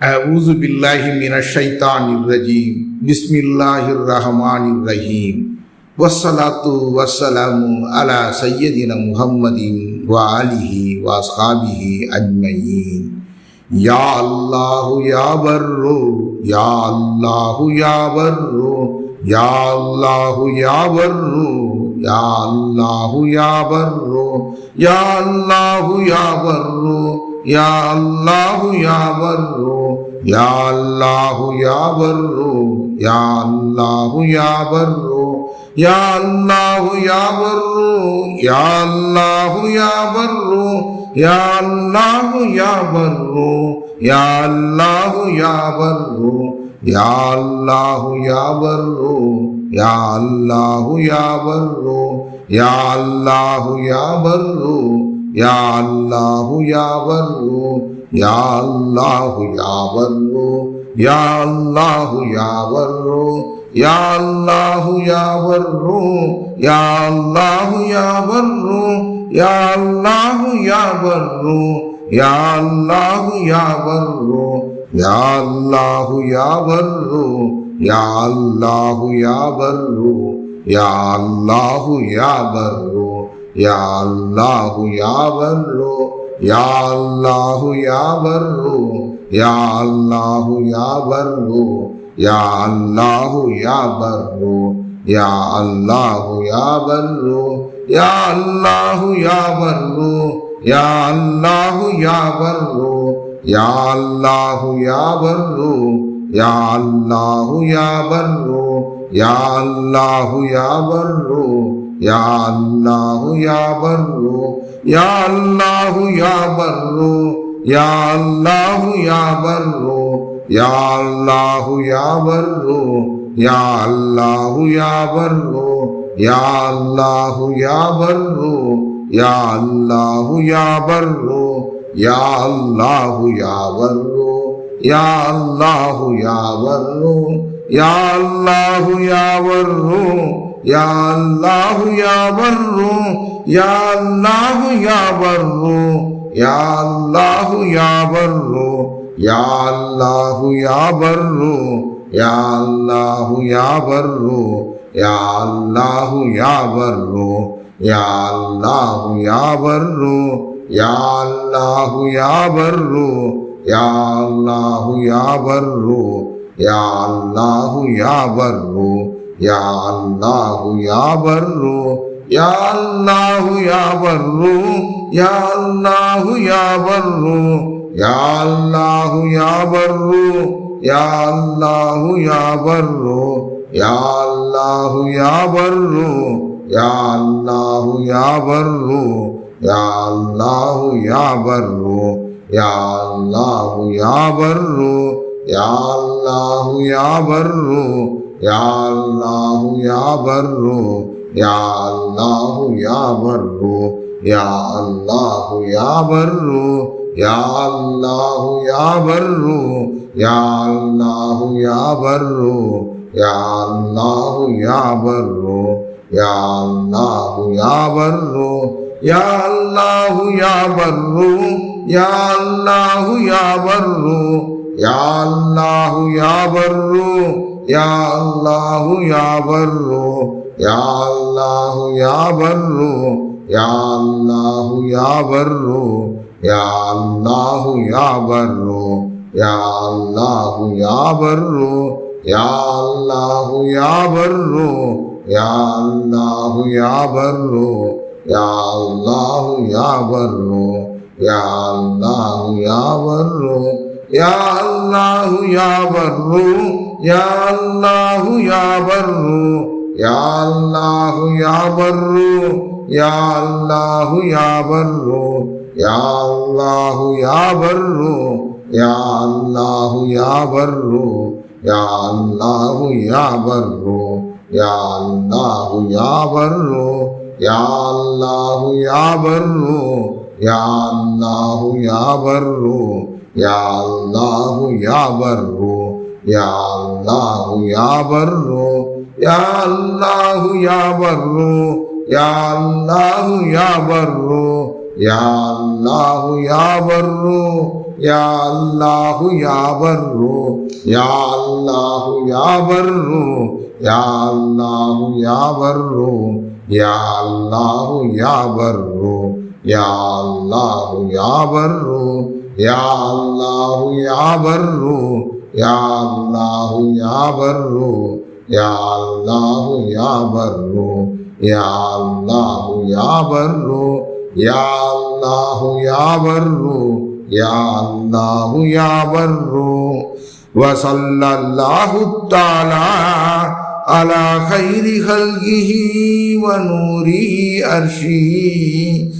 أعوذ بالله من الشيطان الرجيم. بسم الله الرحمن الرحيم. والصلاة والسلام على سيدنا محمد وآله وأصحابه أجمعين. يا الله يا بر يا الله يا بر يا الله يا بر يا الله يا بر يا الله يا بر ইয়া আল্লাহ ইয়া বাররু ইয়া আল্লাহ ইয়া বাররু ইয়া আল্লাহ ইয়া বাররু ইয়া আল্লাহ ইয়া বাররু ইয়া আল্লাহ ইয়া বাররু ইয়া আল্লাহ ইয়া বাররু ইয়া আল্লাহ ইয়া বাররু ইয়া আল্লাহ ইয়া বাররু ইয়া আল্লাহ ইয়া বাররু ইয়া আল্লাহ ইয়া বাররু ইয়া আল্লাহ ইয়া Bahru ইয়া আল্লাহ ইয়া Bahru ইয়া আল্লাহ ইয়া Bahru ইয়া আল্লাহ ইয়া Bahru ইয়া আল্লাহ ইয়া Bahru ইয়া আল্লাহ ইয়া Bahru ইয়া আল্লাহ ইয়া Bahru ইয়া আল্লাহ ইয়া Bahru ইয়া আল্লাহ ইয়া Bahru ইয়া আল্লাহ ইয়া Bahru یا اللہ یا برو یا اللہ یا برو یا اللہ یا برو یا اللہ یا برو یا اللہ یا برو یا اللہ یا برو یا اللہ یا برو یا اللہ یا برو یا اللہ یا برو یا اللہ یا برو யா அல்லாஹு யா per யா அல்லாஹு யா per யா அல்லாஹு யா per யா அல்லாஹு யா per யா அல்லாஹு யா பர்ரு யா அல்லாஹு யா பர்ரு யா அல்லாஹு யா பர்ரு யா அல்லாஹு யா பர்ரு யா அல்லாஹு யா பர்ரு யா அல்லாஹு யா பர்ரு ইয়া আল্লাহ ইয়া বাররু ইয়া আল্লাহ ইয়া বাররু ইয়া আল্লাহ ইয়া বাররু ইয়া আল্লাহ ইয়া বাররু ইয়া আল্লাহ ইয়া বাররু ইয়া আল্লাহ ইয়া আল্লাহ ইয়া আল্লাহ ইয়া আল্লাহ ইয়া আল্লাহ ইয়া ইয়া আল্লাহু ইয়া বাররু ইয়া আল্লাহু ইয়া বাররু ইয়া আল্লাহু ইয়া বাররু ইয়া আল্লাহু ইয়া বাররু ইয়া আল্লাহু ইয়া বাররু ইয়া আল্লাহু ইয়া বাররু ইয়া আল্লাহু ইয়া বাররু ইয়া আল্লাহু ইয়া বাররু ইয়া আল্লাহু ইয়া বাররু ইয়া আল্লাহু ইয়া বাররু ইয়া আল্লাহ ইয়া বাররু ইয়া আল্লাহ ইয়া বাররু ইয়া আল্লাহ ইয়া বাররু ইয়া আল্লাহ ইয়া বাররু ইয়া আল্লাহ ইয়া বাররু ইয়া আল্লাহ ইয়া বাররু ইয়া আল্লাহ ইয়া বাররু ইয়া আল্লাহ ইয়া বাররু ইয়া আল্লাহ ইয়া বাররু ইয়া আল্লাহ ইয়া বাররু يا الله يا بر يا الله يا بر يا الله يا بر يا الله يا بر يا الله يا بر يا الله يا بر يا الله يا بر يا الله يا بر يا الله يا بر يا الله يا بر ইয়া আল্লাহ ইয়া বাররু ইয়া আল্লাহ ইয়া বাররু ইয়া আল্লাহ ইয়া বাররু ইয়া আল্লাহ ইয়া বাররু ইয়া আল্লাহ ইয়া বাররু ইয়া আল্লাহ ইয়া বাররু ইয়া আল্লাহ ইয়া বাররু ইয়া আল্লাহ ইয়া বাররু ইয়া আল্লাহ ইয়া বাররু ইয়া আল্লাহ ইয়া বাররু யா அல்லாஹு யா பர்ரு யா அல்லாஹு யா பர்ரு யா அல்லாஹு யா பர்ரு யா அல்லாஹு யா பர்ரு யா அல்லாஹு யா பர்ரு யா அல்லாஹு யா பர்ரு ইয়া আল্লাহ ইয়া বাররু ইয়া আল্লাহ ইয়া বাররু ইয়া আল্লাহ ইয়া বাররু ইয়া আল্লাহ ইয়া বাররু ইয়া আল্লাহ ইয়া বাররু ইয়া আল্লাহ ইয়া বাররু ওয়া সাল্লাল্লাহু তাআলা على خير خلقه ونور أرشه.